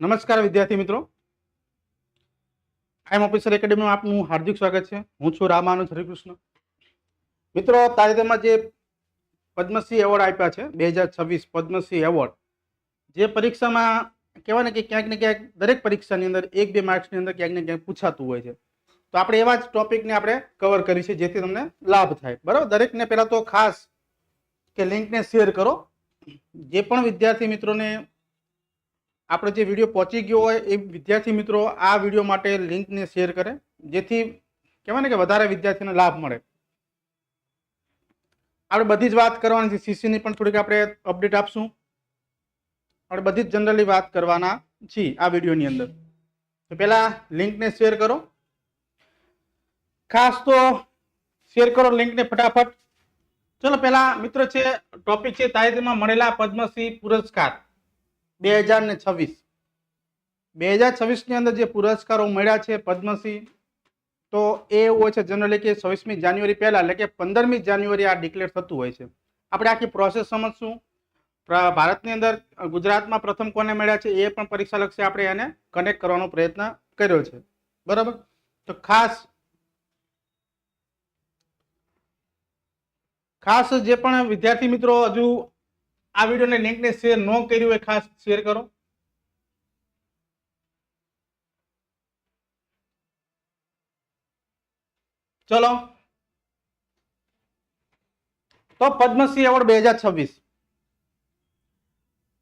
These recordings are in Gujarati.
નમસ્કાર વિદ્યાર્થી મિત્રો. આઈએમ ઓફિસર એકેડમીમાં આપનું હાર્દિક સ્વાગત છે. હું છું રામાનુજ હરિકૃષ્ણ. મિત્રો, તાજેતરમાં જે પદ્મશ્રી એવોર્ડ આપ્યા છે, બે હજાર છવ્વીસ પદ્મશ્રી એવોર્ડ, જે પરીક્ષામાં કહેવાય ને કે ક્યાંક ને ક્યાંક, દરેક પરીક્ષાની અંદર એક બે માર્ક્સની અંદર ક્યાંક ને ક્યાંક પૂછાતું હોય છે. તો આપણે એવા જ ટોપિકને આપણે કવર કરી છે, જેથી તમને લાભ થાય. બરાબર? દરેકને પહેલાં તો ખાસ કે લિંકને શેર કરો. જે પણ વિદ્યાર્થી મિત્રોને આપણો જે વીડિયો પહોંચી ગયો હોય એ વિદ્યાર્થી મિત્રો આ વીડિયો માટે લિંકને શેર કરે, જેથી કહેવાય ને કે વધારે વિદ્યાર્થીને લાભ મળે. આપણે બધી જ વાત કરવાની છે સીસીની પણ થોડીક આપણે અપડેટ આપશું. આપણે બધી જ જનરલી વાત કરવાના છીએ આ વિડીયોની અંદર. તો પહેલાં લિંકને શેર કરો. ખાસ તો શેર કરો લિંકને ફટાફટ. ચલો, પહેલા મિત્ર છે ટોપિક છે, તાજેતરમાં મળેલા પદ્મશ્રી પુરસ્કાર. બે હજાર ને છવ્વીસ. બે હજાર છવ્વીસની અંદર જે પુરસ્કારો મળ્યા છે પદ્મશ્રી, તો એ હોય છે જનરલી કે છવ્વીસમી જાન્યુઆરી પહેલાં એટલે કે પંદરમી જાન્યુઆરી આ ડિક્લેર થતું હોય છે. આપણે આખી પ્રોસેસ સમજશું. ભારતની અંદર ગુજરાતમાં પ્રથમ કોને મળ્યા છે એ પણ પરીક્ષા લક્ષે આપણે એને કનેક્ટ કરવાનો પ્રયત્ન કર્યો છે. બરાબર? તો ખાસ ખાસ જે પણ વિદ્યાર્થી મિત્રો હજુ આ વિડીયોને લિંકને શેર ન કર્યું હોય, ખાસ શેર કરો. ચલો. તો પદ્મશ્રી એવોર્ડ બે હજાર છવ્વીસ.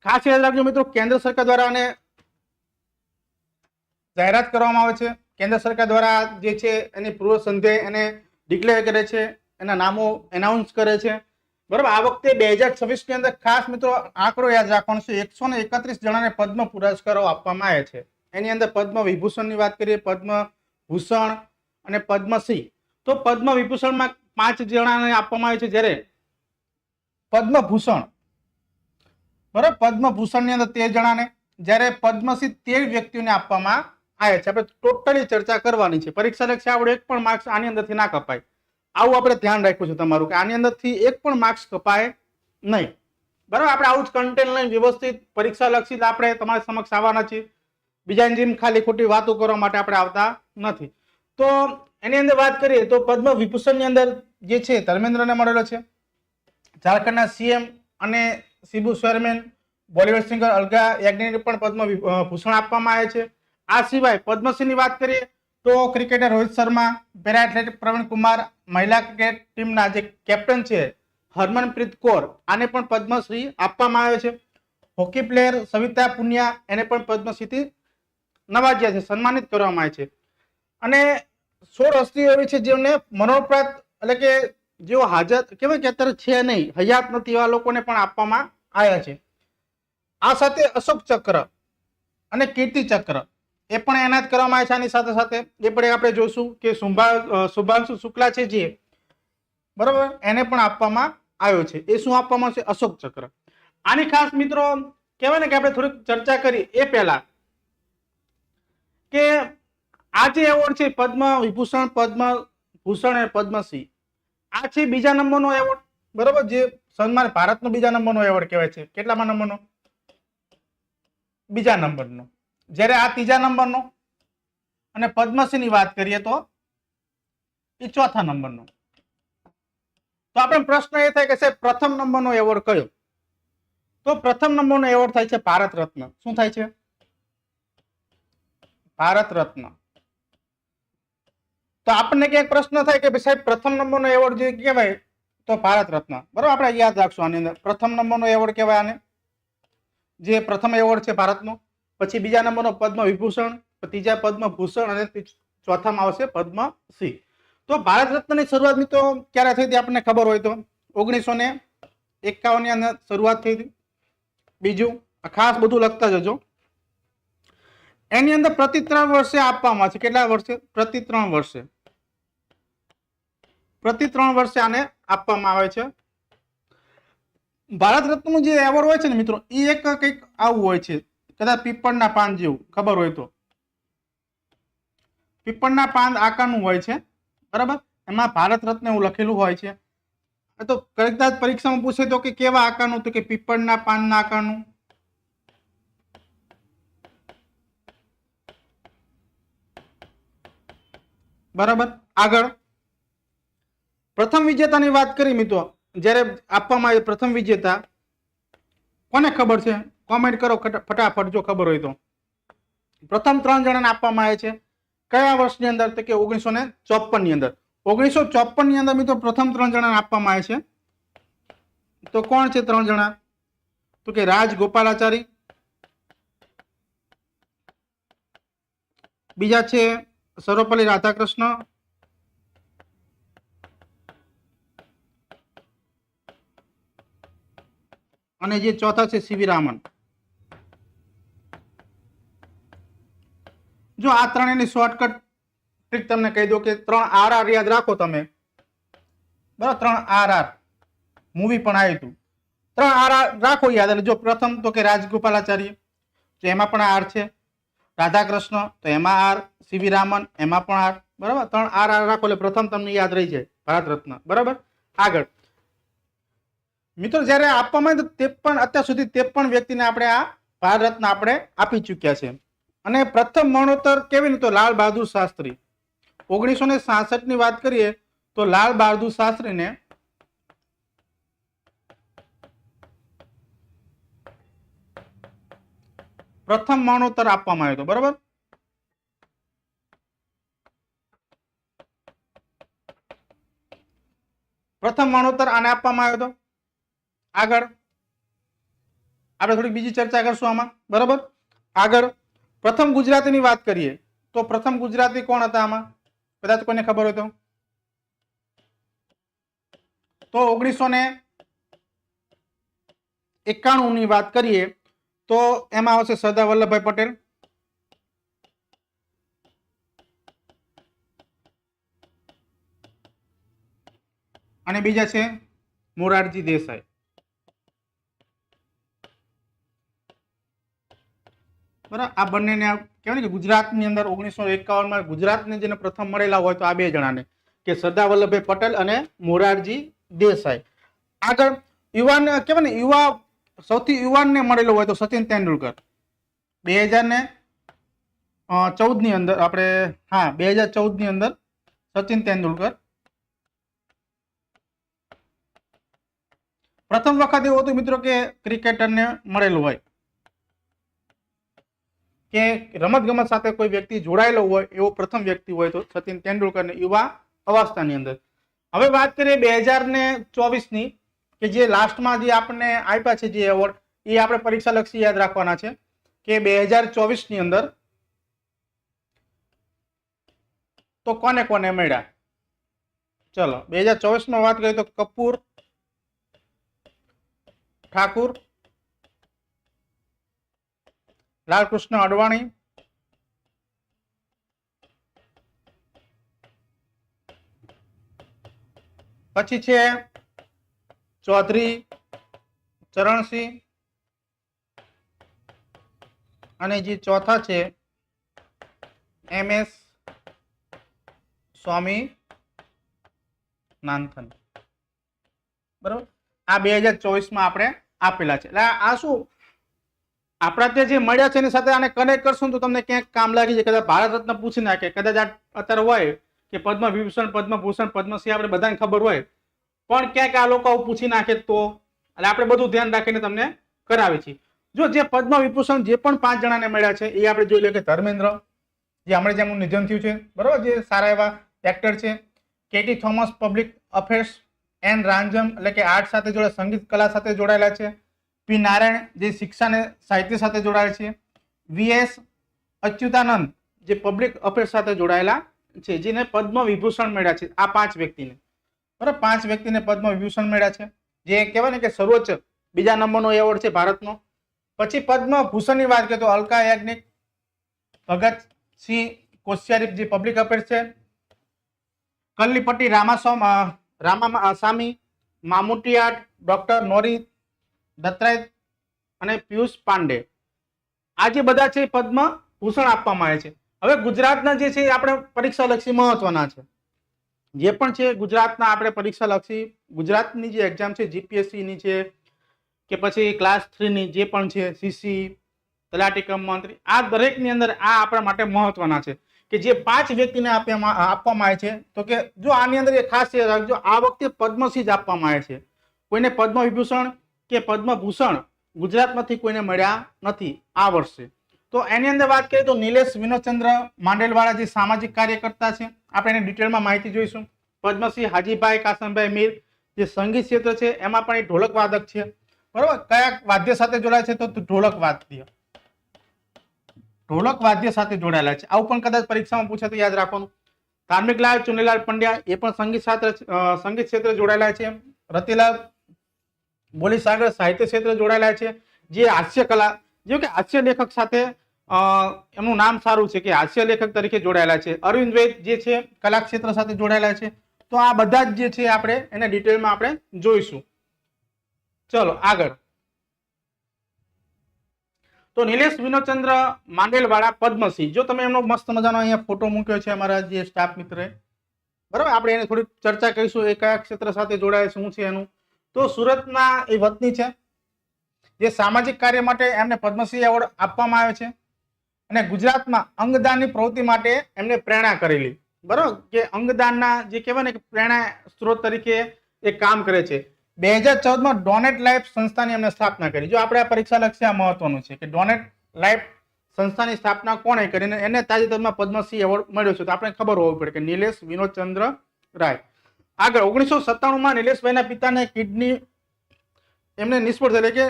ખાસ યાદ રાખજો મિત્રો, કેન્દ્ર સરકાર દ્વારા અને જાહેરાત કરવામાં આવે છે. કેન્દ્ર સરકાર દ્વારા જે છે, એની પૂર્વ સંધ્યાએ એને ડિક્લેર કરે છે, એના નામો એનાઉન્સ કરે છે. બરાબર? આ વખતે બે હજાર છવ્વીસની અંદર ખાસ મિત્રો આંકડો યાદ રાખવાનો છે. એકસો ને એકત્રીસ જણાને પદ્મ પુરસ્કારો આપવામાં આવ્યા છે. એની અંદર પદ્મ વિભૂષણની વાત કરીએ, પદ્મ ભૂષણ અને પદ્મશ્રી તો પદ્મ વિભૂષણમાં પાંચ જણાને આપવામાં આવે છે જ્યારે પદ્મભૂષણ બરાબર? પદ્મભૂષણની અંદર તેર જણાને જ્યારે પદ્મશ્રી તેર વ્યક્તિઓને આપવામાં આવે છે. આપણે ટોટલી ચર્ચા કરવાની છે. પરીક્ષા લક્ષી આપણે એક પણ માર્ક્સ આની અંદરથી ના કપાય. આવું આપણે ધ્યાન રાખ્યું છે તમારું કે આની અંદરથી એક પણ માર્ક્સ કપાય નહીં. બરાબર? આપણે આવું જ કન્ટેન્ટ લઈને વ્યવસ્થિત પરીક્ષા લક્ષિત આપણે તમારી સમક્ષ આવવાના છીએ. બીજાની જેમ ખાલી ખોટી વાતો કરવા માટે આપણે આવતા નથી. તો એની અંદર વાત કરીએ તો પદ્મ વિભૂષણની અંદર જે છે ધર્મેન્દ્રને મળેલો છે. ઝારખંડના સીએમ અને શિબુ સ્વરમેન બોલિવૂડ સિંગર અલગા યાજ્ઞિકને પણ પદ્મ ભૂષણ આપવામાં આવે છે. આ સિવાય પદ્મશ્રીની વાત કરીએ તો cricketer Rohit Sharma, para athletic Praveen Kumar, મહિલા ક્રિકેટ ટીમના જે કેપ્ટન છે, હરમનપ્રીત કૌર, આને પણ પદ્મશ્રી આપવામાં આવે છે. હોકી પ્લેયર સવિતા પુનિયા, એને પણ પદ્મશ્રીથી નવાજ્યા છે, સન્માનિત કરવામાં આવે છે. અને સોળ હસ્તીઓ એવી છે જેમને મનોપ્રાત એટલે કે જેઓ હાજર, કહેવાય કે અત્યારે છે નહીં, હયાત નથી એવા લોકોને પણ આપવામાં આવ્યા છે. આ સાથે અશોક ચક્ર અને કીર્તિ ચક્ર. એ પણ એનાત કરવામાં આવે છે આની સાથે સાથે. એ પણ આપણે જોઈશું કે શુભા શુભાંશુ શુક્લા છે જે. બરાબર? એને પણ આપવામાં આવ્યો છે. એ શું આપવામાં આવશે? અશોક ચક્ર. આની ખાસ મિત્રો, કહેવાય ને કે આપણે થોડીક ચર્ચા કરી એ પહેલા કે આ જે એવોર્ડ છે પદ્મ વિભૂષણ, પદ્મ ભૂષણ અને પદ્મશ્રી આ છે બીજા નંબરનો એવોર્ડ. બરાબર? જે સન્માન ભારતનો બીજા નંબરનો એવોર્ડ કહેવાય છે. કેટલામાં નંબરનો? બીજા નંબરનો. જ્યારે આ ત્રીજા નંબરનો, અને પદ્મશ્રીની વાત કરીએ તો, એ ચોથા નંબરનો. તો આપણે પ્રશ્ન એ થાય કે સાહેબ, પ્રથમ નંબરનો એવોર્ડ કયો? તો પ્રથમ નંબરનો એવોર્ડ થાય છે ભારત રત્ન. શું થાય છે? ભારત રત્ન. તો આપણને ક્યાંક પ્રશ્ન થાય કે સાહેબ, પ્રથમ નંબરનો એવોર્ડ જે કહેવાય તો ભારત રત્ન. બરાબર, આપણે યાદ રાખશું આની અંદર. પ્રથમ નંબરનો એવોર્ડ કહેવાય આને. જે પ્રથમ એવોર્ડ છે ભારતનો. પછી બીજા નંબરનો પદ્મ વિભૂષણ ત્રીજા પદ્મ ભૂષણ અને ચોથામાં આવશે પદ્મશ્રી તો ભારત રત્નની શરૂઆત મિત્રો ક્યારે થઈ હતી આપણને ખબર હોય તો? ઓગણીસો ને એકાવનની અંદર શરૂઆત થઈ હતી. બીજું ખાસ બધું લખતા જજો. એની અંદર પ્રતિ ત્રણ વર્ષે આપવામાં છે. કેટલા વર્ષે? પ્રતિ ત્રણ વર્ષે. પ્રતિ ત્રણ વર્ષે આને આપવામાં આવે છે. ભારત રત્નનું જે એવોર્ડ હોય છે ને મિત્રો એ એક કંઈક આવું હોય છે. કદાચ પીપળના પાન જેવું, ખબર હોય તો. પીપળના પાન આકારનું હોય છે, બરાબર? એમાં ભારત રત્ન એવું લખેલું હોય છે. તો કદાચ પરીક્ષામાં પૂછે તો કે કેવા આકારનું? તો કે પીપળના પાનના આકારનું. બરાબર? આગળ. પ્રથમ વિજેતાની વાત કરી મિત્રો. જ્યારે આપવામાં આવે પ્રથમ વિજેતા, કોને ખબર છે? કોમેન્ટ કરો ફટાફટ, જો ખબર હોય તો. પ્રથમ ત્રણ જણાને આપવામાં આવે છે. કયા વર્ષની અંદર? તો કે ઓગણીસો ને ચોપનની અંદર. ઓગણીસો ચોપનની અંદર મિત્રો પ્રથમ ત્રણ જણાને આપવામાં આવે છે. તો કોણ છે ત્રણ જણા? તો કે રાજ ગોપાલાચારી. બીજા છે સર્વપલ્લી રાધાકૃષ્ણ. અને જે ચોથા છે સીવી રામન જો આ ત્રણેયની શોર્ટકટ ટ્રીક તમને કહી દો કે ત્રણ આર આર યાદ રાખો તમે. બરાબર? ત્રણ આર આર મૂવી પણ આવ્યું હતું ત્રણ આર આર રાખો યાદ એટલે જો પ્રથમ તો કે રાજગોપાલાચાર્ય, તો એમાં પણ આર છે. રાધાકૃષ્ણ, તો એમાં આર સીવી રામન, એમાં પણ આર બરાબર? ત્રણ આર આર રાખો એટલે પ્રથમ તમને યાદ રહી જાય ભારત રત્ન બરાબર? આગળ. મિત્રો, જ્યારે આપવામાં આવે તો પણ અત્યાર સુધી તે પણ વ્યક્તિને આપણે આ ભારત રત્ન આપણે આપી ચૂક્યા છે. અને પ્રથમ મરણોત્તર કેવી તો લાલ બહાદુર શાસ્ત્રી. ઓગણીસો ને સાસઠની વાત કરીએ, તો લાલ બહાદુર શાસ્ત્રીને પ્રથમ મરણોત્તર આપવામાં આવ્યો હતો, બરાબર? પ્રથમ મરણોત્તર આને આપવામાં આવ્યો હતો. આગળ. આપણે થોડીક બીજી ચર્ચા કરશું આમાં, બરાબર? આગળ. પ્રથમ ગુજરાતીની વાત કરીએ, તો પ્રથમ ગુજરાતી કોણ હતા આમાં? કદાચ કોઈને ખબર હોય તો. તો ઓગણીસો ને એકાણુંની વાત કરીએ, તો એમાં આવશે સરદાર વલ્લભભાઈ પટેલ. અને બીજા છે મોરારજી દેસાઈ. બરાબર? આ બંનેને કહેવાય કે ગુજરાતની અંદર ઓગણીસો એકાવનમાં ગુજરાતને જેને પ્રથમ મળેલા હોય તો આ બે જણાને, કે સરદાર વલ્લભભાઈ પટેલ અને મોરારજી દેસાઈ. આગળ યુવાન, કહેવાય ને, યુવા, સૌથી યુવાનને મળેલો હોય તો સચિન તેંડુલકર. બે હજાર ને ચૌદ અંદર આપણે, હા, બે હજાર ચૌદની અંદર સચિન તેંડુલકર. પ્રથમ વખત એવું હતું મિત્રો કે ક્રિકેટરને મળેલું હોય. કે રમતગમત સાથે કોઈ વ્યક્તિ જોડાયેલો હોય, એવો પ્રથમ વ્યક્તિ હોય તો સચિન તેંડુલકરને યુવા અવસ્થાની અંદર. હવે વાત કરીએ બે હજાર ને ચોવીસની, કે જે લાસ્ટમાં જે આપણને આપ્યા છે જે એવોર્ડ, એ આપણે પરીક્ષા લક્ષી યાદ રાખવાના છે, કે બે હજાર ચોવીસની અંદર તો કોને કોને મળ્યા? ચલો, બે હજાર ચોવીસમાં વાત કરીએ તો કપૂર, ઠાકુર લાલકૃષ્ણ અડવાણી. પછી છે ચૌધરી ચરણસિંહ. અને જે ચોથા છે એમ એસ સ્વામી નાનથન. બરોબર? આ બે હજાર ચોવીસમાં આપણે આપેલા છે. એટલે આ શું આપણા ત્યાં જે મળ્યા છે એની સાથે આને કનેક્ટ કરશું તો તમને ક્યાંક કામ લાગી જાય કદાચ ભારત રત્ન પૂછી નાખે. કદાચ અત્યારે હોય કે પદ્મ વિભૂષણ પદ્મભૂષણ પદ્મશ્રી આપણે બધાને ખબર હોય. પણ ક્યાંક આ લોકો પૂછી નાખે તો. એટલે આપણે બધું ધ્યાન રાખીને તમને કરાવી છીએ. જો જે પદ્મ વિભૂષણ જે પણ પાંચ જણાને મળ્યા છે, એ આપણે જોઈ લઈએ કે ધર્મેન્દ્ર, જે હમણાં જેમનું નિધન થયું છે. બરાબર? જે સારા એવા એક્ટર છે. KT Thomas, public affairs, N Rajam, એટલે કે આર્ટ સાથે જોડે સંગીત કલા સાથે જોડાયેલા છે. પી નારાયણ જે શિક્ષા અને સાહિત્ય સાથે જોડાયેલ છે. વીએસ અચ્યુતાનંદ જે પબ્લિક અફેર્સ સાથે જોડાયેલા છે, જેને પદ્મ વિભૂષણ મળ્યા છે. આ પાંચ વ્યક્તિને. બરાબર? પાંચ વ્યક્તિને પદ્મ વિભૂષણ મળ્યા છે. જે કહેવાય ને કે સર્વોચ્ચ. બીજા નંબરનો એવોર્ડ છે ભારતનો. પછી પદ્મ ભૂષણની વાત કરીએ તો અલકા યાજ્ઞિક ભગતસિંહ કોશ્યારી જે પબ્લિક અફેર્સ છે. કલ્લીપટ્ટી રામાસ્વામ રામા સામી, મામુટિયાટ ડોક્ટર નોરી દત્રાય અને પિયુષ પાંડે. આ જે બધા છે પદ્મ ભૂષણ આપવામાં આવે છે. હવે ગુજરાતના જે છે આપણે પરીક્ષાલક્ષી મહત્વના છે. જે પણ છે ગુજરાતના આપણે પરીક્ષા લક્ષી ગુજરાતની જે એક્ઝામ છે જીપીએસસીની છે, કે પછી ક્લાસ થ્રીની જે પણ છે સીસી તલાટી કમ મંત્રી, આ દરેકની અંદર આ આપણા માટે મહત્વના છે. કે જે પાંચ વ્યક્તિને આપવામાં આવે છે, તો કે જો આની અંદર એ ખાસ રાખજો, આ વખતે પદ્મશ્રી જ આપવામાં આવે છે. કોઈને પદ્મ વિભૂષણ કે પદ્મભૂષણ ગુજરાતમાંથી કોઈને મળ્યા નથી આ વર્ષે. તો એની અંદર વાત કરીએ તો નિલેશ વિનોદચંદ્ર માંડેલવાળા જે સામાજિક કાર્યકર્તા છે. આપણે એની ડિટેલમાં માહિતી જોઈશું. પદ્મશ્રી હાજીભાઈ કાસમભાઈ મીર જે સંગીત ક્ષેત્ર છે, એમાં પણ એ ઢોલક વાદક છે. બરોબર? કયા વાદ્ય સાથે જોડાય છે તો ઢોલક વાદ્ય. ઢોલક વાદ્ય સાથે જોડાયેલા છે. આવું પણ કદાચ પરીક્ષામાં પૂછે તો યાદ રાખવાનું. ધાર્મિકલાલ ચુનીલાલ પંડ્યા એ પણ સંગીત સાથે સંગીત ક્ષેત્રે જોડાયેલા છે. રતિલાલ બોલીસાગર સાહિત્ય ક્ષેત્રે જોડાયેલા છે. જે હાસ્ય કલા જેવું કે હાસ્ય લેખક સાથે એમનું નામ સારું છે કે હાસ્ય લેખક તરીકે જોડાયેલા છે. અરવિંદ વૈદ જે છે, કલા ક્ષેત્ર સાથે જોડાયેલા છે. તો આ બધા જ જે છે આપણે એને ડિટેલમાં આપણે જોઈશું. ચલો, આગળ. તો નિલેશ વિનોદચંદ્ર માંડેલવાળા પદ્મશ્રી જો તમે એમનો મસ્ત મજાનો અહીંયા ફોટો મૂક્યો છે અમારા જે સ્ટાફ મિત્રે. બરાબર? આપણે એને થોડી ચર્ચા કરીશું એ કયા ક્ષેત્ર સાથે જોડાય છે, શું છે એનું. તો સુરતના એ વતની છે, જે સામાજિક કાર્ય માટે એમને પદ્મશ્રી એવોર્ડ આપવામાં આવે છે અને ગુજરાતમાં અંગદાનની પ્રવૃત્તિ માટે એમને પ્રેરણા કરેલી. બરાબર? કે અંગદાનના જે કહેવાય ને કે પ્રેરણા સ્ત્રોત તરીકે એ કામ કરે છે. બે હજાર ચૌદમાં ડોનેટ લાઈફ સંસ્થાની એમને સ્થાપના કરી. જો આપણે આ પરીક્ષા લક્ષ્ય મહત્વનું છે કે ડોનેટ લાઈફ સંસ્થાની સ્થાપના કોણે કરીને એને તાજેતરમાં પદ્મશ્રી એવોર્ડ મળ્યો છે. તો આપણે ખબર હોવી પડે કે નિલેશ વિનોદચંદ્ર રાય. આગળ ઓગણીસો સત્તાણુંમાં નિલેશભાઈના પિતાને કિડની એમને નિષ્ફળ થયેલી કે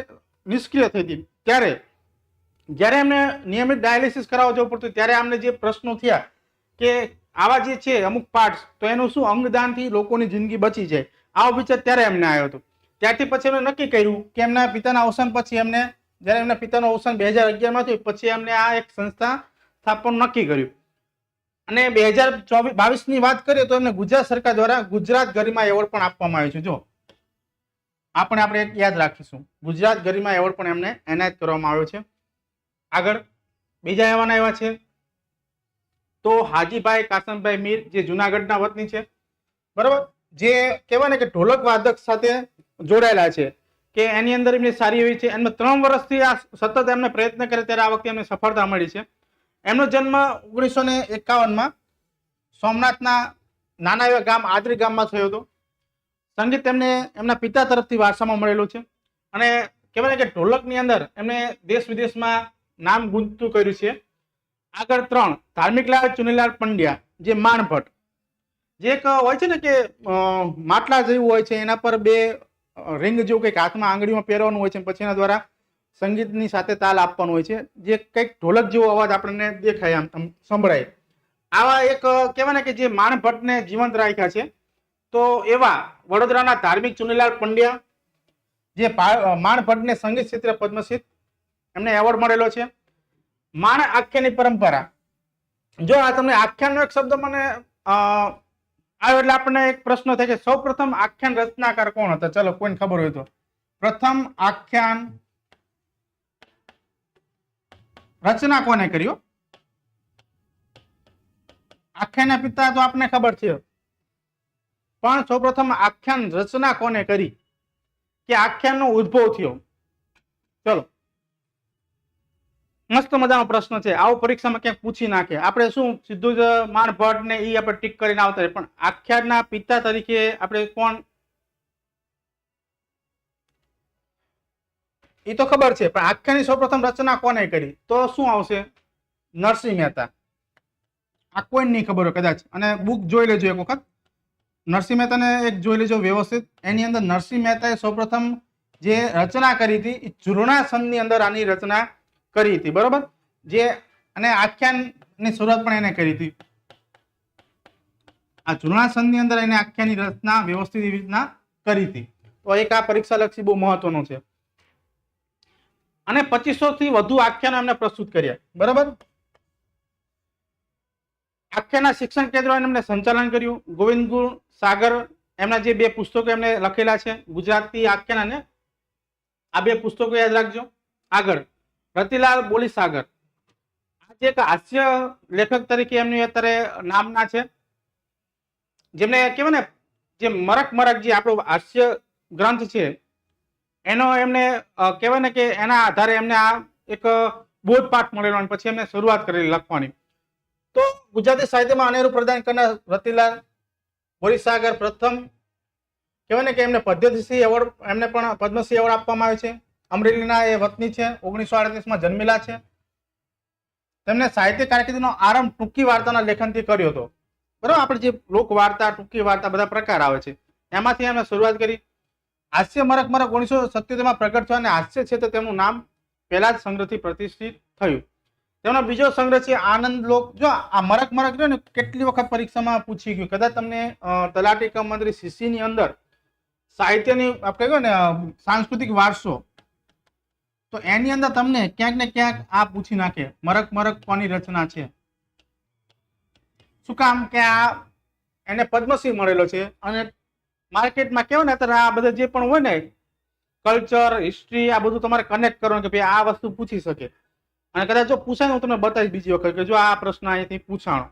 નિષ્ક્રિય થઈ હતી ત્યારે, જ્યારે એમને નિયમિત ડાયાલિસિસ કરાવવા જવું પડતું, ત્યારે અમને જે પ્રશ્નો થયા કે આવા જે છે અમુક પાર્ટ્સ તો એનું શું અંગદાનથી લોકોની જિંદગી બચી જાય? આવો વિચાર ત્યારે એમને આવ્યો હતો. ત્યારથી પછી એમણે નક્કી કર્યું કે એમના પિતાના અવસાન પછી એમને, જ્યારે એમના પિતાનું અવસાન બે હજાર અગિયારમાં થયું, પછી એમને આ એક સંસ્થા સ્થાપન નક્કી કર્યું. અને બે હજાર ચોવીસ બાવીસની વાત કરીએ તો એમને ગુજરાત સરકાર દ્વારા ગુજરાત ગરિમા એવોર્ડ પણ આપવામાં આવ્યો છે. જો, આપણે આપણે એક યાદ રાખીશું. ગુજરાત ગરિમા એવોર્ડ પણ એમને એનાયત કરવામાં આવ્યો છે. આગળ, બીજા એવાના એવા છે. તો હાજીભાઈ કાસમભાઈ મીર, જે જુનાગઢના વતની છે. બરાબર? જે કહેવાય ને કે ઢોલક વાદક સાથે જોડાયેલા છે. કે એની અંદર એમની સારી એવી છે. એમને ત્રણ વર્ષથી આ સતત એમને પ્રયત્ન કરે, ત્યારે આ વખતે એમને સફળતા મળી છે. એમનો જન્મ ઓગણીસો ને એકાવનમાં સોમનાથના નાના એવા ગામ આદરી ગામમાં થયો હતો. સંગીત એમને એમના પિતા તરફથી વારસામાં મળેલું છે. અને કહેવાય કે ઢોલકની અંદર એમને દેશ વિદેશમાં નામ ગુંજતું કર્યું છે. આગળ ત્રણ, ધાર્મિકલાલ ચુનીલાલ પંડ્યા, જે માણભટ્ટ. જે એક હોય છે ને કે માટલા જેવું હોય છે, એના પર બે રિંગ જેવું કંઈક હાથમાં આંગળીમાં પહેરવાનું હોય છે પછી એના દ્વારા સંગીતની સાથે તાલ આપવાનો હોય છે. જે કંઈક ઢોલક જેવો અવાજ આપણને દેખાય આમ સંભળાય. આવા એક કહેવાય ને કે જે માણભટ્ટને જીવંત રાખ્યા છે. તો એવા વડોદરાના ધાર્મિક ચુનીલાલ પંડ્યા, જે માણભટ્ટને સંગીત ક્ષેત્રે પદ્મસિત એમને એવોર્ડ મળેલો છે. માણ આખ્યાનની પરંપરા. જો આ તમને આખ્યાનનો એક શબ્દ મને આવ્યો એટલે આપણને એક પ્રશ્ન થાય કે સૌ પ્રથમ આખ્યાન રચનાકાર કોણ હતા? ચલો, કોઈને ખબર હોય તો. પ્રથમ આખ્યાન રચના કોને કર્યો આખ્યાનના પિતા તો આપને ખબર છે. પણ સૌપ્રથમ આખ્યાન રચના કોને કરી? કે આખ્યાનનો ઉદ્ભવ થયો. ચલો. મસ્ત મજાનો પ્રશ્ન છે. આવો પરીક્ષામાં ક્યાંક પૂછી નાખે. આપણે શું સીધું જ માણભટ્ટ ને એ આપણે ટીક કરીને આવતા. પણ આખ્યાનના પિતા તરીકે આપણે કોણ એ તો ખબર છે, પણ આખ્યાની સૌપ્રથમ રચના કોને કરી? તો શું આવશે? નરસિંહ મહેતા. આ કોઈ નહીં ખબર હોય કદાચ. અને બુક જોઈ લેજો એક વખત. નરસિંહ મહેતાને એક જોઈ લેજો વ્યવસ્થિત. એની અંદર નરસિંહ મહેતાએ સૌપ્રથમ જે રચના કરી હતી એ ચૂર્ણાસનની અંદર આની રચના કરી હતી. બરોબર? જે, અને આખ્યાનની શરૂઆત પણ એને કરી હતી. આ ચૂર્ણાસનની અંદર એને આખ્યાનની રચના વ્યવસ્થિત રીતના કરી હતી. તો એક આ પરીક્ષા લક્ષી બહુ મહત્વનું છે. અને પચીસો થી વધુ આખ્યાનો એમને પ્રસ્તુત કર્યા. બરાબર? આખ્યાના શિક્ષણ કેન્દ્રો એમને સંચાલન કર્યું. ગોવિંદ ગુણ, સાગર, એમના જે બે પુસ્તકો એમને લખેલા છે, ગુજરાતી આખ્યાન અને આ બે પુસ્તકો યાદ રાખજો. આગળ, રતિલાલ બોલી સાગર. આજે એક હાસ્ય લેખક તરીકે એમની અત્યારે નામના છે, જેમને કહેવાય ને, જે મરક મરક જે આપણો હાસ્ય ગ્રંથ છે એનો એમને કહેવાય ને કે એના આધારે એમને આ એક બોધપાઠ મળેલો અને પછી એમને શરૂઆત કરેલી લખવાની. તો ગુજરાતી સાહિત્યમાં અનેરું પ્રદાન કરનાર રતિલાલ, બોરીસાગર પ્રથમ, કહેવાય ને કે એમને પદ્ધતિશ્રી એવોર્ડ, એમને પણ પદ્મશ્રી એવોર્ડ આપવામાં આવે છે. અમરેલીના એ વતની છે, ઓગણીસો આડત્રીસમાં જન્મેલા છે. તેમને સાહિત્ય કારકિર્દીનો આરંભ ટૂંકી વાર્તાના લેખનથી કર્યો હતો. બરાબર? આપણે જે લોક વાર્તા ટૂંકી વાર્તા બધા પ્રકાર આવે છે. એમાંથી એમને શરૂઆત કરી. હાસ્ય મરક મરક ઓગણીસો સત્યોતેરમાં પ્રગટ થયો અને હાસ્ય તો તેમનું નામ પહેલા જ સંગ્રહથી પ્રતિષ્ઠિત થયું. તેમનો બીજો સંગ્રહ છે આનંદ લોક. જો આ મરક મરક રહ્યો ને કેટલી વખત પરીક્ષામાં પૂછી ગયું? કદાચ તમને તલાટી કમ મંત્રી શીશીની અંદર સાહિત્યની આપણે કહ્યું ને સાંસ્કૃતિક વારસો, તો એની અંદર તમને ક્યાંક ને ક્યાંક આ પૂછી નાખે. મરક મરક કોની રચના છે? શું કામ કે આ એને પદ્મશ્રી મળેલો છે અને માર્કેટમાં કેવું ને, અત્યારે આ બધા જે પણ હોય ને, કલ્ચર હિસ્ટ્રી આ બધું તમારે કનેક્ટ કરવાનું કે ભાઈ આ વસ્તુ પૂછી શકે. અને કદાચ જો પૂછાય હું તમને બતાવીશ બીજી વખત કે જો આ પ્રશ્ન અહીંથી પૂછાણો.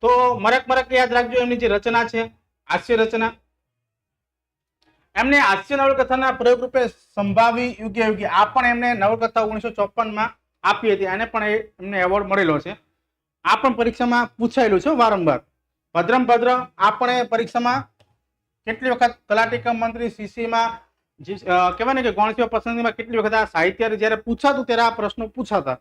તો મરક મરક યાદ રાખજો, એમની જે રચના છે, હાસ્ય રચના. એમને હાસ્ય નવલકથાના પ્રયોગ રૂપે સંભાવી યુગ્ય યુગ્ય આ પણ એમને નવલકથા ઓગણીસો ચોપનમાં આપી હતી એને પણ એમને એવોર્ડ મળેલો છે. આ પણ પરીક્ષામાં પૂછાયેલું છે વારંવાર. ભદ્રમ ભદ્ર, આપણે પરીક્ષામાં કેટલી વખત તલાટીકમ મંત્રી, સીસીમાં કહેવાય ને કે ગણતરીઓ પસંદગીમાં કેટલી વખત આ સાહિત્ય જ્યારે પૂછાતું ત્યારે આ પ્રશ્નો પૂછાતા.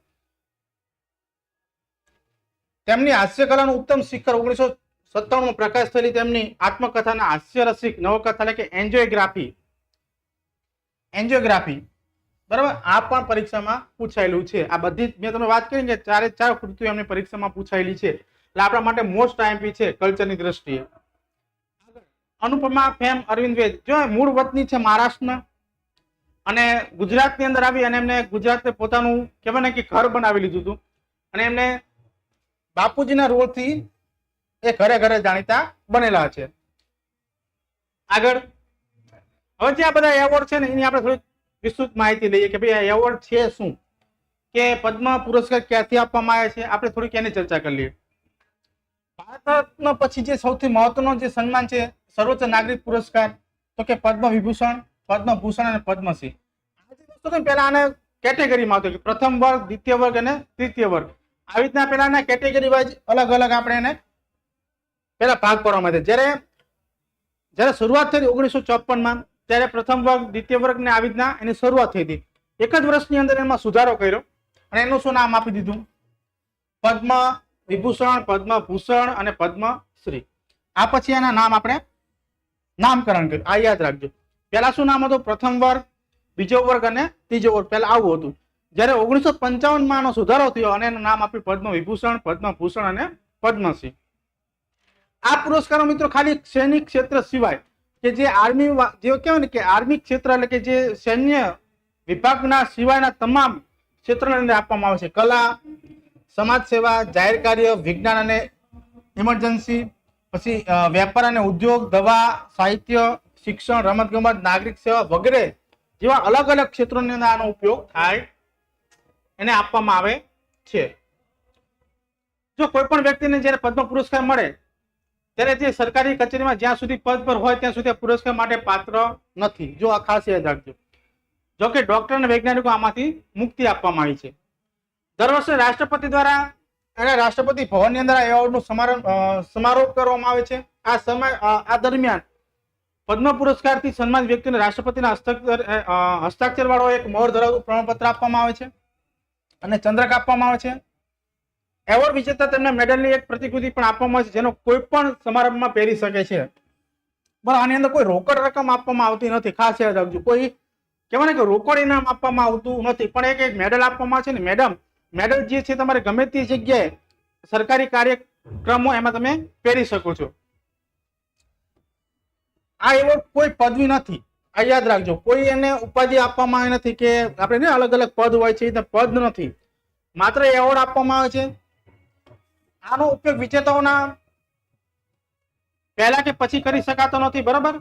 તેમની હાસ્ય કલાનું ઉત્તમ શિખર ઓગણીસો સત્તાણું પ્રકાશ થયેલી તેમની આત્મકથાના હાસ્ય રસિક નવકથા એટલે કે એન્જોયગ્રાફી. એન્જિયોગ્રાફી. બરાબર? આ પણ પરીક્ષામાં પૂછાયેલું છે. આ બધી મેં તમને વાત કરી કે ચારે ચાર કૃતિઓ એમની પરીક્ષામાં પૂછાયેલી છે. એટલે આપણા માટે મોસ્ટ આઈએમપી છે કલ્ચરની દ્રષ્ટિએ. અનુપમા, ફેમ, અરવિંદ વેદ. જો મૂળ વતની છે મહારાષ્ટ્રના અને ગુજરાતની અંદર આવી અને એમને ગુજરાતને પોતાનું કહેવાય ને કે ઘર બનાવી લીધું હતું. અને એમને બાપુજીના રોલથી એ ઘરે ઘરે જાણીતા બનેલા છે. આગળ, હવે જે આ બધા એવોર્ડ છે ને, એની આપણે થોડીક વિસ્તૃત માહિતી લઈએ કે ભાઈ આ એવોર્ડ છે શું? કે પદ્મ પુરસ્કાર ક્યાંથી આપવામાં આવે છે? આપણે થોડીક એની ચર્ચા કરી લઈએ. ભારત પછી જે સૌથી મહત્વનો જે સન્માન છે, સર્વોચ્ચ નાગરિક પુરસ્કાર, તો કે પદ્મ વિભૂષણ પદ્મભૂષણ અને પદ્મશ્રી. જે પહેલા આને કેટેગરીમાં આવતું કે પ્રથમ વર્ગ, દ્વિતીય વર્ગ અને તૃતીય વર્ગ. આવી રીતના પેલા આના કેટેગરી વાઇઝ અલગ અલગ આપણે એને પેલા ભાગ પાડવામાં આવે જ્યારે જ્યારે શરૂઆત થઈ ઓગણીસો ચોપનમાં, ત્યારે પ્રથમ વર્ગ, દ્વિતીય વર્ગને આવી રીતના એની શરૂઆત થઈ હતી. એક જ વર્ષની અંદર એમાં સુધારો કર્યો અને એનું શું નામ આપી દીધું? પદ્મ વિભૂષણ, પદ્મભૂષણ અને પદ્મશ્રી. આ પછી એના નામ આપણે નામકરણ કર્યું. આ યાદ રાખજો. પહેલા શું નામ હતું? પ્રથમ વર્ગ, બીજો વર્ગ અને ત્રીજો વર્ગ. પહેલા આવું હતું. જ્યારે ઓગણીસો પંચાવનમાં સુધારો થયો અને એનું નામ આપ્યું પદ્મ વિભૂષણ પદ્મભૂષણ અને પદ્મશ્રી. આ પુરસ્કારો મિત્રો ખાલી સૈનિક ક્ષેત્ર સિવાય કે જે આર્મી જે કહેવાય ને કે આર્મી ક્ષેત્ર એટલે કે જે સૈન્ય વિભાગના સિવાયના તમામ ક્ષેત્રને આપવામાં આવે છે. કલા સમાજ સેવા, જાહેર કાર્ય, વિજ્ઞાન અને ઇમરજન્સી પછી વેપાર અને ઉદ્યોગ, દવા, સાહિત્ય, શિક્ષણ રમતગમત નાગરિક સેવા વગેરે જેવા અલગ અલગ ક્ષેત્રોની અંદર આનો ઉપયોગ થાય એને આપવામાં આવે છે. જો કોઈ પણ વ્યક્તિને જ્યારે પદ્મ પુરસ્કાર મળે, ત્યારે જે સરકારી કચેરીમાં જ્યાં સુધી પદ પર હોય ત્યાં સુધી પુરસ્કાર માટે પાત્ર નથી. જો આ ખાસ યાદ રાખજો. જોકે ડોક્ટર અને વૈજ્ઞાનિકો આમાંથી મુક્તિ આપવામાં આવી છે. દર વર્ષે રાષ્ટ્રપતિ દ્વારા અને રાષ્ટ્રપતિ ભવનની અંદર આ એવોર્ડનું સમારંભ સમારોહ કરવામાં આવે છે. આ સમય આ દરમિયાન પદ્મ પુરસ્કારથી સન્માનિત વ્યક્તિને રાષ્ટ્રપતિના હસ્તાક્ષર હસ્તાક્ષર વાળો એક મોહર ધરાવતું પ્રમાણપત્ર આપવામાં આવે છે અને ચંદ્રક આપવામાં આવે છે. એવોર્ડ વિજેતા તેમને મેડલની એક પ્રતિકૃતિ પણ આપવામાં આવે છે, જેનો કોઈ પણ સમારંભમાં પહેરી શકે છે. પણ આની અંદર કોઈ રોકડ રકમ આપવામાં આવતી નથી, ખાસ યાદ રાખજો. કોઈ, કહેવાય ને કે રોકડ ઇનામ આપવામાં આવતું નથી, પણ એક એક મેડલ આપવામાં આવે છે ને, મેડમ મેડલ જે છે તમારે ગમે તે જગ્યાએ સરકારી કાર્યક્રમો એમાં તમે પહેરી શકો છો. આ એવોર્ડ કોઈ પદવી નથી. આ યાદ રાખજો, કોઈ એને ઉપાધિ આપવામાં આવી નથી કે આપણે ને અલગ અલગ પદ હોય છે, એ પદ નથી. માત્ર એવોર્ડ આપવામાં આવે છે. આનો ઉપયોગ વિજેતાઓના પહેલા કે પછી કરી શકાતો નથી, બરાબર?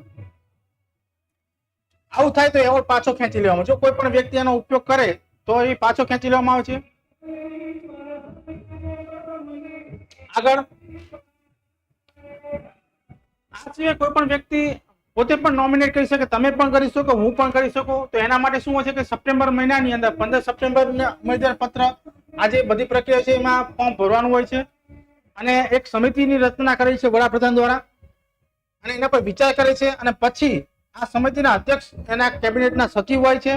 આવું થાય તો એવોર્ડ પાછો ખેંચી લેવામાં જો કોઈ પણ વ્યક્તિ એનો ઉપયોગ કરે, તો એ પાછો ખેંચી લેવામાં આવે છે. આગળ. આ સિવાય કોઈ પણ વ્યક્તિ પોતે પણ નોમિનેટ કરી શકે, તમે પણ કરી શકો, હું પણ કરી શકું. તો એના માટે શું હોય છે કે સપ્ટેમ્બર મહિનાની અંદર, પંદર સપ્ટેમ્બર ઉમેદવાર પત્ર આ જે બધી પ્રક્રિયા છે એમાં ફોર્મ ભરવાનું હોય છે. અને એક સમિતિની રચના કરી છે વડાપ્રધાન દ્વારા. અને એના પર વિચાર કરે છે અને પછી આ સમિતિના અધ્યક્ષ એના કેબિનેટના સચિવ હોય છે.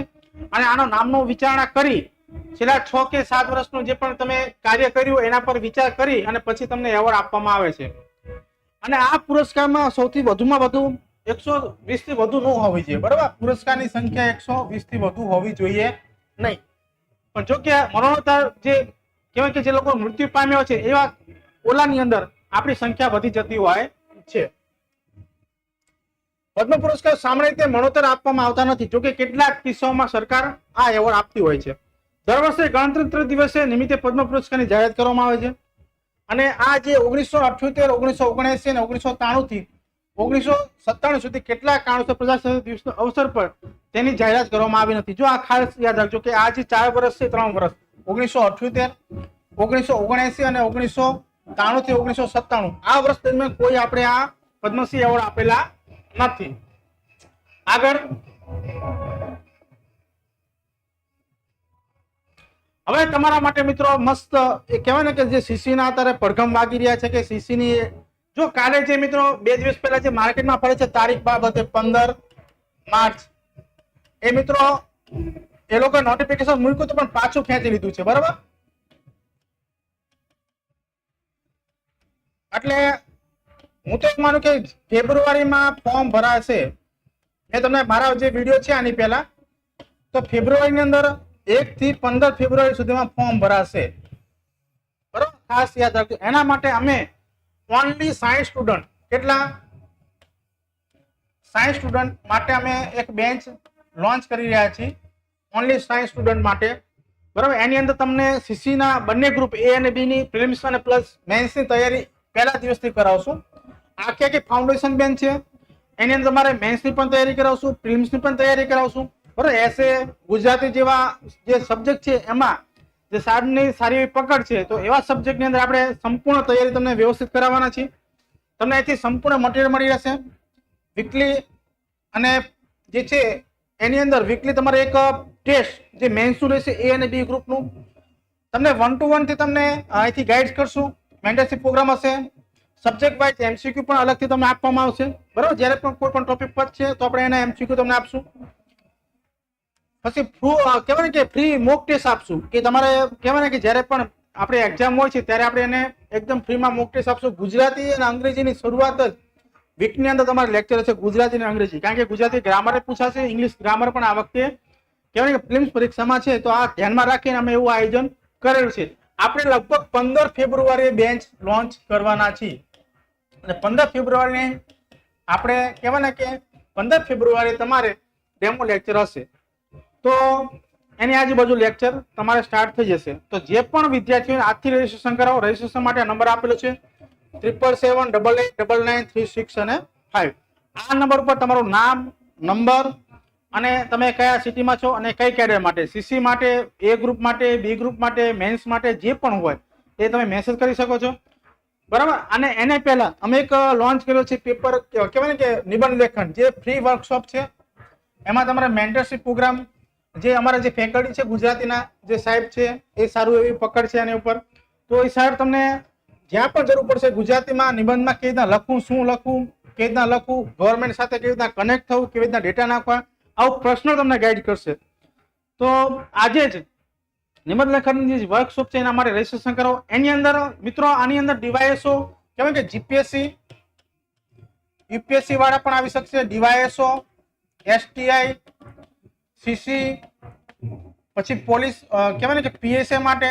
અને આનો નામનો વિચારણા કરી છેલ્લા છ કે સાત વર્ષનું જે પણ તમે કાર્ય કર્યું એના પર વિચાર કરી અને પછી તમને એવોર્ડ આપવામાં આવે છે. અને આ પુરસ્કારમાં સૌથી વધુમાં વધુ એકસો વીસથી વધુ ન હોવી જોઈએ, બરાબર? પુરસ્કારની સંખ્યા એકસો વીસથી વધુ હોવી જોઈએ નહીં. પણ જો કે મરણોત્તર જે કહેવાય કે જે લોકો મૃત્યુ પામ્યો છે, એવા ઓલાની અંદર આપણી સંખ્યા વધી જતી હોય છે. પદ્મ પુરસ્કાર સામાન્ય રીતે મરણોત્તર આપવામાં આવતા નથી. જોકે કેટલાક કિસ્સાઓમાં સરકાર આ એવોર્ડ આપતી હોય છે. દર વર્ષે ગણતંત્ર દિવસે નિમિત્તે પદ્મ પુરસ્કારની જાહેરાત કરવામાં આવે છે. અને આ જે ઓગણીસો અઠ્યોતેર, ઓગણીસો ઓગણએસી અને ઓગણીસો ત્રાણું થી ઓગણીસો સત્તાણું સુધી કેટલા કારણોસર પ્રજાસત્તાક દિવસના અવસર પર તેની જાહેરાત કરવામાં આવી નથી. જો આ ખાસ યાદ રાખજો કે આ જે ચાર વર્ષ છે, ત્રણ વર્ષ, ઓગણીસો અઠ્યોતેર, ઓગણીસો ઓગણએસી અને ઓગણીસો ત્રાણું થી ઓગણીસો સત્તાણું, આ વર્ષ દરમિયાન કોઈ આપણે આ પદ્મશ્રી એવોર્ડ આપેલા નથી. આગળ હવે તમારા માટે મિત્રો મસ્ત, એ કહેવાય ને કે જે સીસી અત્યારે પડઘમ વાગી રહ્યા છે કે શીશીની ની જો કાલે જે મિત્રો બે દિવસ પહેલા જે માર્કેટમાં પડે છે તારીખ બાબતે પંદર માર્ચ. એ મિત્રો, એ લોકો નોટિફિકેશન મૂક્યું તો પણ પાછું ખેંચી લીધું છે, બરાબર? એટલે હું તો માનું કે ફેબ્રુઆરીમાં ફોર્મ ભરાશે. મેં તમને મારા જે વીડિયો છે આની પહેલા, તો ફેબ્રુઆરીની અંદર એક થી પંદર ફેબ્રુઆરી સુધીમાં ફોર્મ ભરાશે. બરોબર? ખાસ યાદ રાખજો. એના માટે અમે ઓનલી સાયન્સ સ્ટુડન્ટ કેટલા? સાયન્સ સ્ટુડન્ટ માટે અમે એક બેન્ચ લોન્ચ કરી રહ્યા છીએ. ઓનલી સાયન્સ સ્ટુડન્ટ માટે. બરાબર? એની અંદર તમને સીસીના બંને ગ્રુપ એ અને બીની પ્રિલિમ્સ અને પ્લસ મેન્સની તૈયારી પહેલા દિવસથી કરાવશું. આખી આખી ફાઉન્ડેશન બેન્ચ છે? એની અંદર તમારે મેન્સની પણ તૈયારી કરાવશું પ્રિલિમ્સની પણ તૈયારી કરાવશું. બરાબર, એસે ગુજરાતી જેવા જે સબ્જેક્ટ છે એમાં જે સારની સારી એવી પકડ છે, તો એવા સબ્જેક્ટની અંદર આપણે સંપૂર્ણ તૈયારી તમને વ્યવસ્થિત કરાવવાના છીએ. તમને અહીંથી સંપૂર્ણ મટીરિયલ મળી રહેશે. વીકલી અને જે છે, એની અંદર વીકલી તમારે એક ટેસ્ટ જે મેન્સનું રહેશે, એ અને બી ગ્રુપનું તમને વન ટુ વનથી તમને અહીંથી ગાઈડ કરશું. મેન્ટરશીપ પ્રોગ્રામ હશે. સબ્જેક્ટ વાઇઝ એમસીક્યુ પણ અલગથી તમને આપવામાં આવશે. બરાબર, જ્યારે પણ કોઈ પણ ટોપિક પર છે, તો આપણે એને એમસીક્યુ તમને આપશું. પછી કહેવાય કે ફ્રી મોક ટેસ્ટ આપશું. કે તમારે, કહેવાય કે જ્યારે પણ આપણે એક્ઝામ હોય છે, ત્યારે આપણે એને એકદમ ફ્રીમાં મોક ટેસ્ટ આપશું. ગુજરાતી અને અંગ્રેજીની શરૂઆત જ વીકની અંદર તમારે લેક્ચર હશે ગુજરાતી અને અંગ્રેજી. કારણ કે ગુજરાતી ગ્રામર પૂછાશે ઇંગ્લિશ ગ્રામર પણ આ વખતે, કહેવાય કે ફિલ્મ્સ પરીક્ષામાં છે, તો આ ધ્યાનમાં રાખીને અમે એવું આયોજન કરેલું છે. આપણે લગભગ પંદર ફેબ્રુઆરીએ બેન્ચ લોન્ચ કરવાના છીએ. અને પંદર ફેબ્રુઆરીને આપણે, કહેવાય ને કે પંદર ફેબ્રુઆરી તમારે ડેમો લેક્ચર હશે. તો એની આજુબાજુ લેક્ચર તમારે સ્ટાર્ટ થઈ જશે. તો જે પણ વિદ્યાર્થીઓ આજથી રજીસ્ટ્રેશન કરાવો રજીસ્ટ્રેશન માટે નંબર આપેલો છે triple seven double eight double nine three six અને ફાઇવ આ નંબર ઉપર તમારું નામ નંબર અને તમે કયા સિટીમાં છો અને કઈ કેડર માટે સીસી માટે એ ગ્રુપ માટે બી ગ્રુપ માટે મેન્સ માટે, જે પણ હોય, એ તમે મેસેજ કરી શકો છો. બરાબર? અને એને પહેલા અમે એક લોન્ચ કર્યો છે પેપર કહેવાય ને કે નિબંધ લેખન, જે ફ્રી વર્કશોપ છે. એમાં તમારે મેન્ટરશિપ પ્રોગ્રામ જે અમારા જે ફેકલ્ટી છે, ગુજરાતીના જે સાહેબ છે, એ સારું એવી પકડ છે એની ઉપર. તો એ સાહેબ તમને જ્યાં પણ જરૂર પડશે ગુજરાતીમાં નિબંધમાં કેવી રીતના લખવું શું લખવું કેવી રીતના લખવું ગવર્મેન્ટ સાથે કેવી રીતના કનેક્ટ થવું, કેવી રીતના ડેટા નાખવા, આવું પ્રશ્નો તમને ગાઈડ કરશે. તો આજે જ નિબંધ લેખનની જે વર્કશોપ છે, એના માટે રજીસ્ટ્રેશન કરો. એની અંદર, મિત્રો, આની અંદર ડીવાયએસઓ કહેવાય કે જીપીએસસી યુપીએસસી વાળા પણ આવી શકશે. ડીવાયએસઓ એસટીઆઈ સીસી પછી પોલીસ કહેવાય ને કે પીએસએ માટે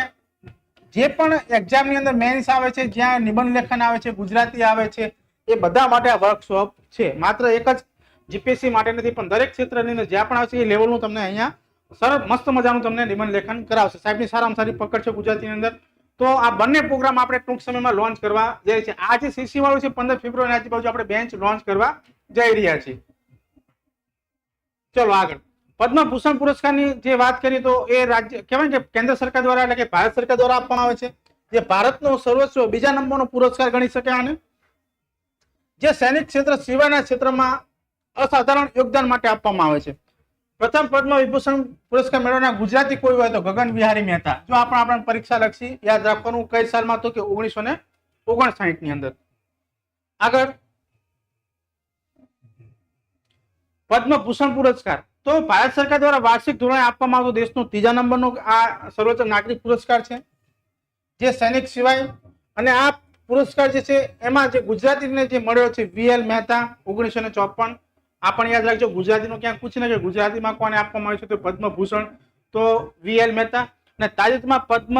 જે પણ એક્ઝામની અંદર મેન્સ આવે છે, જ્યાં નિબંધ લેખન આવે છે, ગુજરાતી આવે છે, એ બધા માટે આ વર્કશોપ છે. માત્ર એક જ જીપીએસસી માટે નથી, પણ દરેક ક્ષેત્રની અંદર જ્યાં પણ આવશે એ લેવલનું તમને અહીંયા સરળ મસ્ત મજાનું તમને નિબંધ લેખન કરાવશે. સાહેબની સારામાં સારી પકડ છે ગુજરાતીની અંદર. તો આ બંને પ્રોગ્રામ આપણે ટૂંક સમયમાં લોન્ચ કરવા જઈ છે. આ જે સીસી વાળું છે, પંદર ફેબ્રુઆરી આજુબાજુ આપણે બેન્ચ લોન્ચ કરવા જઈ રહ્યા છીએ. ચલો આગળ. પદ્મભૂષણ પુરસ્કારની જે વાત કરીએ તો એ રાજ્ય, કહેવાય કે કેન્દ્ર સરકાર દ્વારા એટલે કે ભારત સરકાર દ્વારા આપવામાં આવે છે. જે ભારતનો સર્વસ્વ બીજા નંબરનો પુરસ્કાર ગણી શકાય આને. જે સૈનિક ક્ષેત્ર સિવાયના ક્ષેત્રમાં અસાધારણ યોગદાન માટે આપવામાં આવે છે. પ્રથમ પદ્મ વિભૂષણ પુરસ્કાર મેળવનાર ગુજરાતી કોઈ હોય તો ગગન બિહારી મહેતા. જો આપણે આપણે પરીક્ષા લક્ષી યાદ રાખવાનું કઈ સાલમાં તો કે ઓગણીસો ને ઓગણસાઠની અંદર. આગળ. પદ્મભૂષણ પુરસ્કાર. તો ભારત સરકાર દ્વારા વાર્ષિક ધોરણે આપવામાં આવતો દેશનો ત્રીજા નંબરનો આ સર્વોચ્ચ નાગરિક પુરસ્કાર છે, જે સૈનિક સિવાય અને આ પુરસ્કાર જે છે, એમાં જે ગુજરાતીને જે મળ્યો છે, વીએલ મહેતા, ઓગણીસો ને ચોપન, આ પણ યાદ રાખજો, ગુજરાતીનું ક્યાંક પૂછીને કે ગુજરાતીમાં કોને આપવામાં આવ્યું છે, તો પદ્મભૂષણ, તો વીએલ મહેતા અને તાજેતરમાં પદ્મ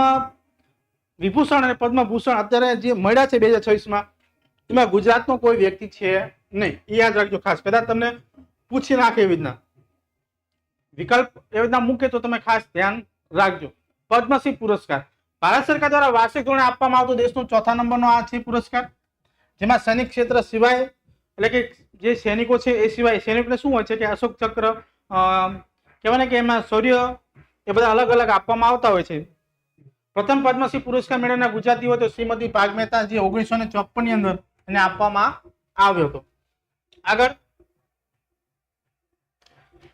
વિભૂષણ અને પદ્મભૂષણ અત્યારે જે મળ્યા છે બે હજાર છવ્વીસમાં, એમાં ગુજરાતનો કોઈ વ્યક્તિ છે નહીં. એ યાદ રાખજો ખાસ કદાચ તમને પૂછી નાખે એવી રીતના. વિકલ્પ રીતના મૂકે તો તમે ખાસ ધ્યાન રાખજો. પદ્મશ્રી પુરસ્કાર. ભારત સરકાર દ્વારા વાર્ષિક ધોરણે આપવામાં આવતો દેશનો ચોથા નંબરનો આ છે પુરસ્કાર. જેમાં સૈનિક ક્ષેત્ર સિવાય, એટલે કે જે સૈનિકો છે એ સિવાય સૈનિકને શું હોય છે કે અશોક ચક્ર કહેવાય ને કે એમાં શૌર્ય એ બધા અલગ અલગ આપવામાં આવતા હોય છે. પ્રથમ પદ્મશ્રી પુરસ્કાર મેળવનાર ગુજરાતી હોય તો શ્રીમતી ભાગ મહેતા જે ઓગણીસો ને ચોપન અંદર એને આપવામાં આવ્યો હતો. આગળ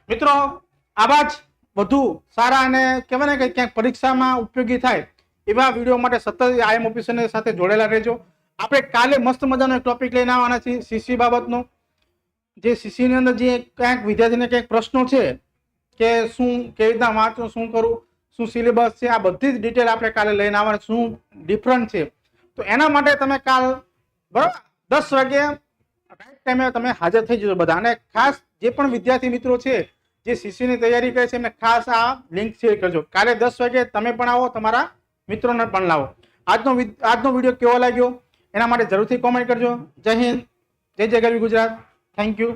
મિત્રો આવા જ વધુ સારા અને કહેવાય ને કે ક્યાંક પરીક્ષામાં ઉપયોગી થાય એવા વીડિયો માટે સતત આઈએમ ઓફિસરની સાથે જોડેલા રહેજો. આપણે કાલે મસ્ત મજાનો ટોપિક લઈને આવવાના છીએ સીસી બાબતનો. જે સીસીની અંદર જે ક્યાંક વિદ્યાર્થીને ક્યાંક પ્રશ્નો છે કે શું, કેવી રીતના વાંચવું શું કરવું શું સિલેબસ છે, આ બધી જ ડિટેલ આપણે કાલે લઈને આવવાની શું ડિફરન્ટ છે. તો એના માટે તમે કાલ, બરાબર, દસ વાગે રાઈટ ટાઈમે તમે હાજર થઈ જજો બધા અને ખાસ જે પણ વિદ્યાર્થી મિત્રો છે જે સીસીની તૈયારી કરે છે, એમને ખાસ આ લિંક શેર કરજો. કાલે દસ વાગે તમે પણ આવો, તમારા મિત્રોને પણ લાવો. આજનો આજનો વીડિયો કેવો લાગ્યો? એના માટે જરૂરથી કોમેન્ટ કરજો. જય હિન્દ, જય જય ગરવી ગુજરાત. Thank you